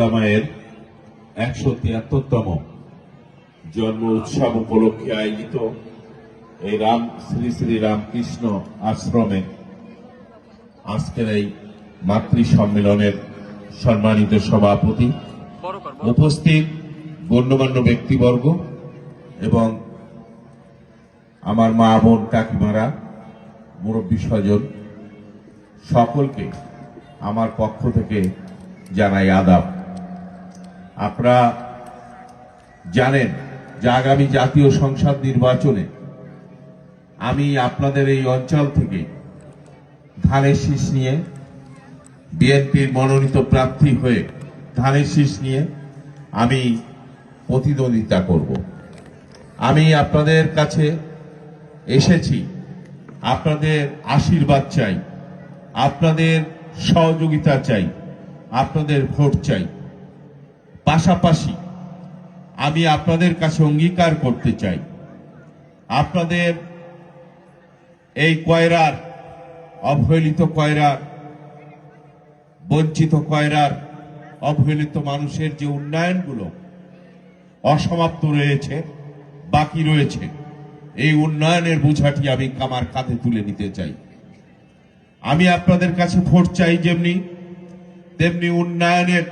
মায়ের একশো তিয়াত্তরতম জন্ম উৎসব উপলক্ষে আয়োজিত এই রাম, শ্রী শ্রী রামকৃষ্ণ আশ্রমে আজকের এই মাতৃ সম্মেলনের সম্মানিত সভাপতি উপস্থিত গণ্যমান্য ব্যক্তিবর্গ এবং আমার মা বোন কাকিমারা, মুরব্বী স্বজন, সকলকে আমার পক্ষ থেকে জানাই আদাব। আপনারা জানেন যে আগামী জাতীয় সংসদ নির্বাচনে আমি আপনাদের এই অঞ্চল থেকে ধানের শীষ নিয়ে বিএনপির মনোনীত প্রার্থী হয়ে ধানের শীষ নিয়ে আমি প্রতিদ্বন্দ্বিতা করব। আমি আপনাদের কাছে এসেছি, আপনাদের আশীর্বাদ চাই, আপনাদের সহযোগিতা চাই, আপনাদের ভোট চাই। পাশাপাশি আমি আপনাদের কাছে অঙ্গীকার করতে চাই। আপনাদের এই কয়রার, অবহেলিত কয়রার, বঞ্চিত কয়রার, অবহেলিত মানুষের যে উন্নয়নগুলো অসমাপ্ত রয়েছে, বাকি রয়েছে, এই উন্নয়নের বোঝাটি আমি আমার কাঁধে তুলে নিতে চাই। আমি আপনাদের কাছে ভোট চাই যেমনি, তেমনি উন্নয়নের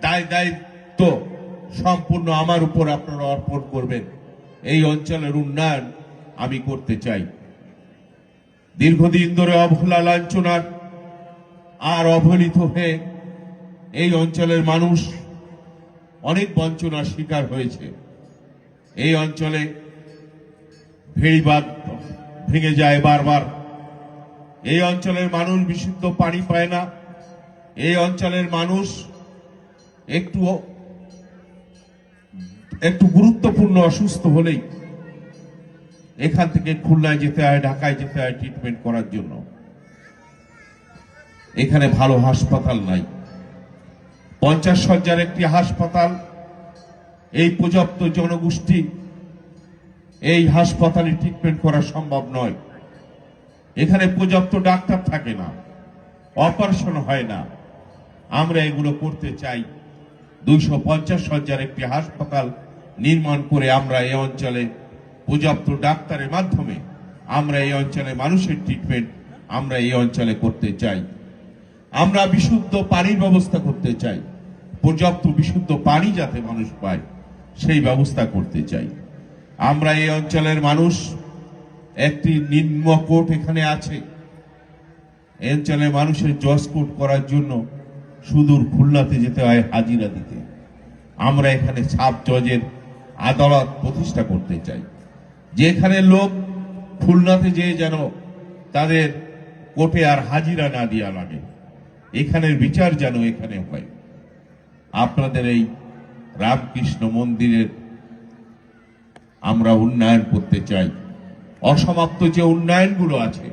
দায় দায়িত্ব সম্পূর্ণ আমার উপর আপনারা অর্পণ করবেন। এই অঞ্চলের উন্নয়ন আমি করতে চাই। দীর্ঘদিন ধরে অবহেলা লাঞ্ছনার আর অবহেলিত হয়ে এই অঞ্চলের মানুষ অনেক বঞ্চনার শিকার হয়েছে। এই অঞ্চলে ভেড়িবাদ ভেঙে যায় বারবার। এই অঞ্চলের মানুষ বিশুদ্ধ পানি পায় না। এই অঞ্চলের মানুষ একটু একটু গুরুত্বপূর্ণ অসুস্থ হলেই এখান থেকে খুলনায় যেতে হয়, ঢাকায় যেতে হয় ট্রিটমেন্ট করার জন্য। এখানে ভালো হাসপাতাল নাই। পঞ্চাশ শয্যার একটি হাসপাতাল, এই পর্যাপ্ত জনগোষ্ঠী, এই হাসপাতালে ট্রিটমেন্ট করা সম্ভব নয়। এখানে পর্যাপ্ত ডাক্তার থাকে না অপারেশন হয় না। আমরা এগুলো করতে চাই। দুইশো পঞ্চাশ শয্যার একটি হাসপাতাল নির্মাণ করে আমরা এই অঞ্চলে পর্যাপ্ত ডাক্তারের মাধ্যমে আমরা এই অঞ্চলে মানুষের ট্রিটমেন্ট আমরা এই অঞ্চলে করতে চাই। আমরা বিশুদ্ধ পানির ব্যবস্থা করতে চাই। পর্যাপ্ত বিশুদ্ধ পানি যাতে মানুষ পায়, সেই ব্যবস্থা করতে চাই। আমরা এই অঞ্চলের মানুষ, একটি নিম্ন কোর্ট এখানে আছে। এই অঞ্চলের মানুষের কোর্ট করার জন্য সুদূর খুলনাতে যেতে হয় হাজিরা দিতে। আমরা এখানে সাব জজের আদালত প্রতিষ্ঠা করতে চাই। যেখানে লোক খুলনাতে যেয়ে যেন তাদের কোর্টে আর হাজিরা না দেওয়া লাগে, এখানের বিচার যেন এখানে হয়। আপনাদের এই রামকৃষ্ণ মন্দিরের আমরা উন্নয়ন করতে চাই। অসমাপ্ত যে উন্নয়নগুলো আছে,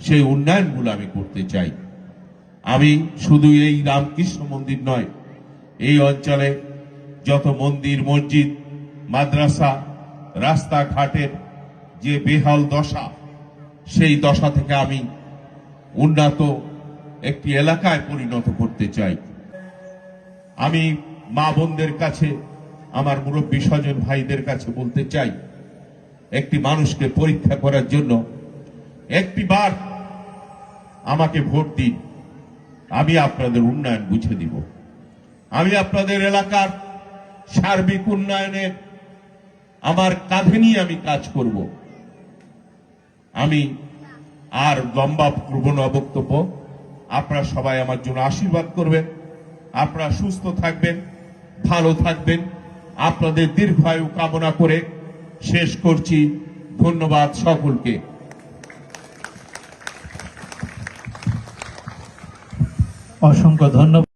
সেই উন্নয়নগুলো আমি করতে চাই। আমি শুধু এই রামকৃষ্ণ মন্দির নয়, এই অঞ্চলে যত মন্দির, মসজিদ মাদ্রাসা, রাস্তাঘাটের যে বেহাল দশা, সেই দশা থেকে আমি উন্নত একটি এলাকায় পরিণত করতে চাই। আমি মা বোনদের কাছে, আমার মুরব্বী স্বজন ভাইদের কাছে বলতে চাই, একটি মানুষকে পরীক্ষা করার জন্য একটি বার আমাকে ভোট দিন। আমি আপনাদের উন্নয়ন বুঝে দিব। আমি আপনাদের এলাকার সার্বিক উন্নয়নের আমার কাঁধে নিয়ে আমি কাজ করব। আমি আর লম্বা করব না বক্তব্য। আপনারা সবাই আমার জন্য আশীর্বাদ করবেন। আপনারা সুস্থ থাকবেন, ভালো থাকবেন। আপনাদের দীর্ঘায়ু কামনা করে শেষ করছি। ধন্যবাদ সকলকে। অসংখ্য ধন্যবাদ।